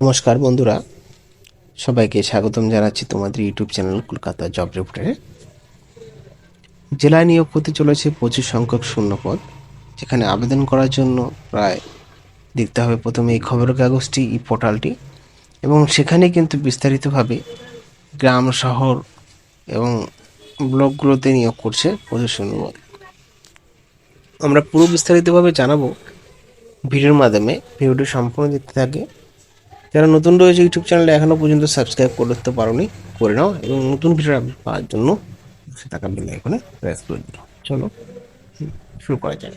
নমস্কার বন্ধুরা, সবাইকে স্বাগতম জানাচ্ছি তোমাদের ইউটিউব চ্যানেল কলকাতা জব রিপোর্টারে। জেলায় নিয়োগ করতে চলেছে প্রচুর সংখ্যক শূন্যপদ, যেখানে আবেদন করার জন্য প্রায় দেখতে হবে প্রথমে এই খবরের কাগজটি ই পোর্টালটি, এবং সেখানে কিন্তু বিস্তারিতভাবে গ্রাম, শহর এবং ব্লকগুলোতে নিয়োগ করছে প্রচুর শূন্যপদ। আমরা পুরো বিস্তারিতভাবে জানাব। ভিডিওর মাধ্যমে ভিডিওটি সম্পূর্ণ দেখতে থাকে যারা নতুন রয়েছে ইউটিউব চ্যানেলে এখনও পর্যন্ত সাবস্ক্রাইব করতে পারোনি, করে নাও এবং নতুন ভিডিও আপডেট পাওয়ার জন্য থাকা বেল আইকনে প্রেস করে দিও। চলো শুরু করা যাক।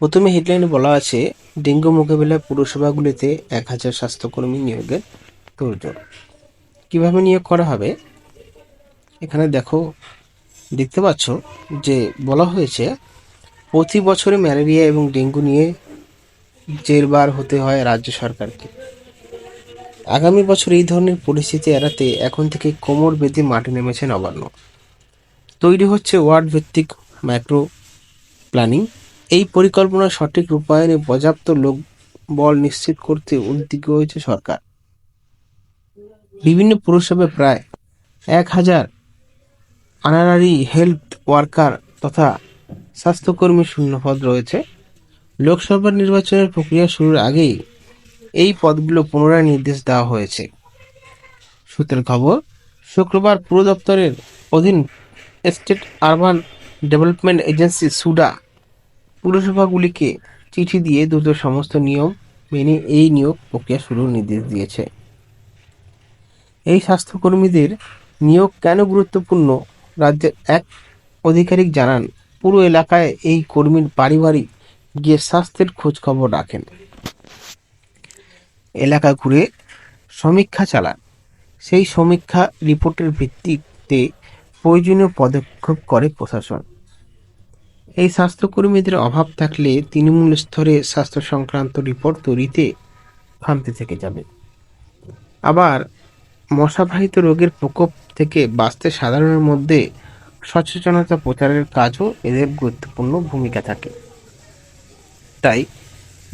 প্রথমে হেডলাইনে বলা আছে, ডেঙ্গু মোকাবিলায় পুরসভাগুলিতে এক হাজার স্বাস্থ্যকর্মী নিয়োগের তোড়জোড়। কীভাবে নিয়োগ করা হবে? এখানে দেখো, দেখতে পাচ্ছ যে বলা হয়েছে, প্রতি বছরে ম্যালেরিয়া এবং ডেঙ্গু নিয়ে জেরবার হতে হয় রাজ্য সরকারকে। আগামী বছর এই ধরনের পরিস্থিতি এড়াতে এখন থেকে কোমর বেঁধে মাঠে নেমেছে নবান্ন তৈরি হচ্ছে ওয়ার্ড ভিত্তিক মাইক্রো প্ল্যানিং। এই পরিকল্পনা সঠিক রূপায়ণে পর্যাপ্ত লোক বল নিশ্চিত করতে উদ্যোগী হয়েছে সরকার। বিভিন্ন পুরসভায় প্রায় এক হাজার অনারারি হেলথ ওয়ার্কার তথা স্বাস্থ্যকর্মী শূন্যপদ রয়েছে। লোকসভা নির্বাচনের প্রক্রিয়া শুরুর আগেই এই পদগুলো পুনরায় নির্দেশ দেওয়া হয়েছে। সূত্রের খবর, শুক্রবার পুর দপ্তরের অধীন state urban development agency SUDA পুরসভাগুলিকে চিঠি দিয়ে দ্রুত সমস্ত নিয়ম মেনে এই নিয়োগ প্রক্রিয়া শুরুর নির্দেশ দিয়েছে। এই স্বাস্থ্যকর্মীদের নিয়োগ কেন গুরুত্বপূর্ণ, রাজ্যের এক আধিকারিক জানান, পুরো এলাকায় এই কর্মীর বাড়ি গিয়ে স্বাস্থ্যের খোঁজ খবর রাখেন। এলাকা ঘুরে সমীক্ষা চালান। সেই সমীক্ষা রিপোর্টের ভিত্তিতে প্রয়োজনীয় পদক্ষেপ করে প্রশাসন। এই স্বাস্থ্যকর্মীদের অভাব থাকলে তৃণমূল স্তরে স্বাস্থ্য সংক্রান্ত রিপোর্ট তৈরিতে খামতি থেকে যাবে। আবার মশাবাহিত রোগের প্রকোপ থেকে বাঁচতে সাধারণের মধ্যে সচেতনতা প্রচারের কাজও এদের গুরুত্বপূর্ণ ভূমিকা থাকে। তাই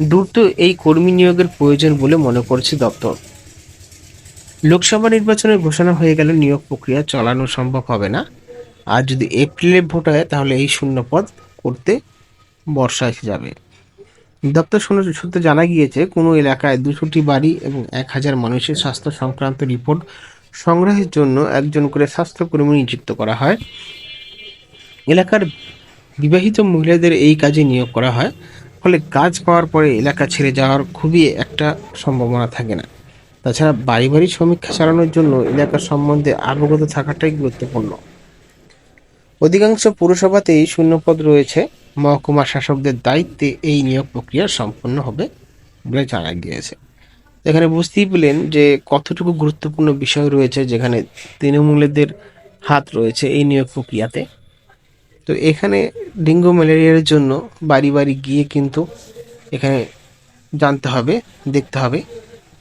দ্রুত এই কর্মী নিয়োগের প্রয়োজন বলে মনে করছে দপ্তর। লোকসভা নির্বাচনের ঘোষণা হয়ে গেলে নিয়োগ প্রক্রিয়া চালানো সম্ভব হবে না। আর যদি এপ্রিলে ভোট হয়, তাহলে এই শূন্যপদ করতে বর্ষা এসে যাবে। দপ্তর সূত্রে জানা গিয়েছে, কোনো এলাকায় দুশোটি বাড়ি এবং এক হাজার মানুষের স্বাস্থ্য সংক্রান্ত রিপোর্ট সংগ্রহের জন্য একজন করে স্বাস্থ্যকর্মী নিযুক্ত করা হয়। এলাকার বিবাহিত মহিলাদের এই কাজে নিয়োগ করা হয়। ফলে কাজ পাওয়ার পরে এলাকা ছেড়ে যাওয়ার খুবই একটা সম্ভাবনা থাকে না। তাছাড়া বাড়ি বাড়ি সমীক্ষা চালানোর জন্য এলাকার সম্বন্ধে অবগত থাকাটাই গুরুত্বপূর্ণ। অধিকাংশ পুরসভাতেই শূন্যপদ রয়েছে। মহকুমা শাসকদের দায়িত্বে এই নিয়োগ প্রক্রিয়া সম্পন্ন হবে বলে জানা গিয়েছে। এখানে বুঝতেই পেলেন যে কতটুকু গুরুত্বপূর্ণ বিষয় রয়েছে যেখানে তৃণমূলেদের হাত রয়েছে এই নিয়োগ প্রক্রিয়াতে। তো এখানে ডেঙ্গু ম্যালেরিয়ার জন্য বাড়ি বাড়ি গিয়ে কিন্তু এখানে জানতে হবে, দেখতে হবে।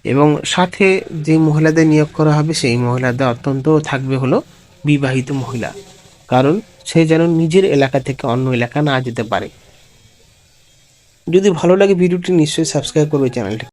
এবং সাথে যে মহিলাদের নিয়োগ করা হবে, সেই মহিলাদের অত্যন্ত থাকবে হলো বিবাহিত মহিলা। কারণ সে যেন নিজের এলাকা থেকে অন্য এলাকা না যেতে পারে। যদি ভালো লাগে ভিডিওটি নিশ্চয়ই সাবস্ক্রাইব করবে চ্যানেলটি।